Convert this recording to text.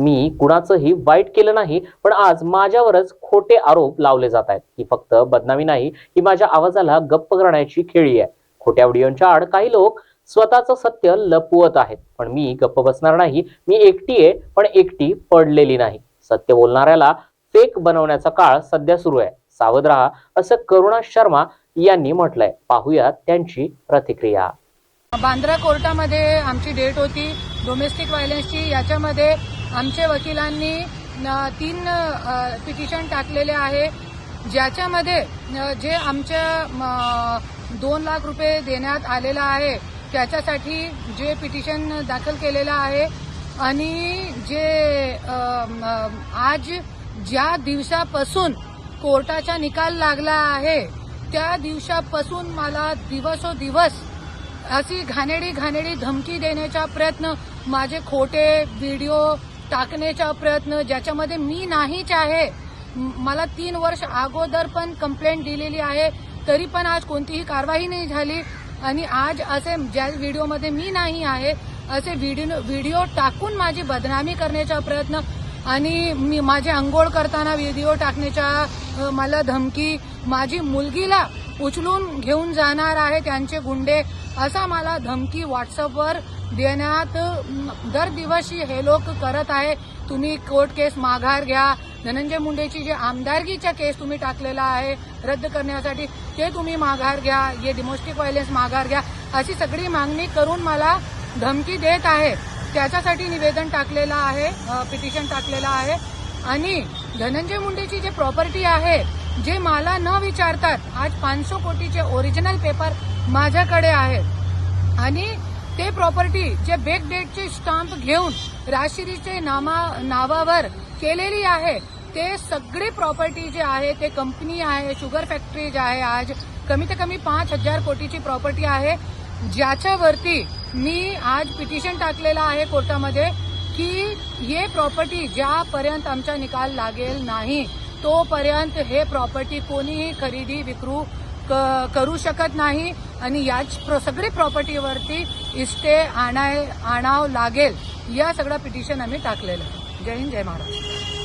मी कुणाचंही वाईट केलं नाही पण आज माझ्यावरच खोटे आरोप लावले जात आहेत. ही फक्त बदनामी नाही ही माझ्या आवाजाला गप्प करण्याची खेळी आहे. खोट्या व्हिडिओंच्या आड काही लोक स्वतःचं सत्य लपवत आहेत. पण मी गप्प बसणार नाही मी एकटी आहे पण एकटी पडलेली नाही. सत्य बोलणाऱ्याला फेक बनवण्याचा काळ सध्या सुरू आहे. सावध राहा असं करुणा शर्मा यांनी म्हटलंय. पाहूयात त्यांची प्रतिक्रिया. बांद्रा कोर्टामध्ये आमची डेट होती. डोमेस्टिक व्हायलन्सची याच्यामध्ये आमच्या वकिलांनी तीन पिटिशन टाकलेले आहे ज्याच्यामध्ये जे आमच्या दोन लाख रुपये देण्यात आलेला आहे त्याच्यासाठी जे पिटिशन दाखल केलेलं आहे आणि जे आज ज्या दिवसापासून कोर्टाचा निकाल लागला आहे त्या दिवसापासून मला दिवसोदिवस अशी घाणेडी घाणेडी धमकी देण्याचा प्रयत्न माझे खोटे व्हिडिओ टाकण्याचा प्रयत्न ज्याच्यामध्ये मी नाहीच आहे. मला तीन वर्ष अगोदर पण कंप्लेंट दिलेली आहे तरी पण आज कोणतीही कारवाई नाही झाली. आणि आज असे ज्या व्हिडिओमध्ये मी नाही आहे असे व्हिडिओ व्हिडिओ टाकून माझी बदनामी करण्याचा प्रयत्न आणि मी माझे अंघोळ करताना व्हिडिओ टाकण्याच्या मला धमकी. माझी मुलगीला उचलून घेऊन जाणार आहे त्यांचे गुंडे असा मला धमकी व्हॉट्सअपवर देण्यात दर दिवशी हे लोक करत आहे. तुम्ही कोर्ट केस माघार घ्या. धनंजय मुंडेची जे आमदारकीच्या केस तुम्ही टाकलेला आहे रद्द करण्यासाठी ते तुम्ही माघार घ्या. हे डिमोस्टिक व्हायलेन्स माघार घ्या. अशी सगळी मागणी करून मला धमकी देत आहे. त्याच्यासाठी निवेदन टाकलेलं आहे पिटिशन टाकलेलं आहे. आणि धनंजय मुंडेची जे प्रॉपर्टी आहे जे मला न विचारतात आज पाचशे कोटीचे ओरिजिनल पेपर माझ्याकडे आहेत. आणि ते प्रॉपर्टी जे बेक डेटचे स्टाम्प घेऊन राशिरीचे नामा नावावर केलेली आहे ते सगळे प्रॉपर्टी जे आहे ते कंपनी आहे शुगर फॅक्टरी जे आहे आज कमीत कमी पाच हजार कोटीची प्रॉपर्टी आहे. ज्याच्यावरती मी आज पिटिशन टाकलेलं आहे कोर्टामध्ये की हे प्रॉपर्टी ज्यापर्यंत आमचा निकाल लागेल नाही तोपर्यंत हे प्रॉपर्टी कोणीही खरेदी विक्रू क- करू शकत नाही. आणि याच सगळी प्रॉपर्टीवरती इस्टे आणाय आणावं लागेल. या सगळं पिटिशन आम्ही टाकलेलं आहे. जय हिंद जय महाराष्ट्र.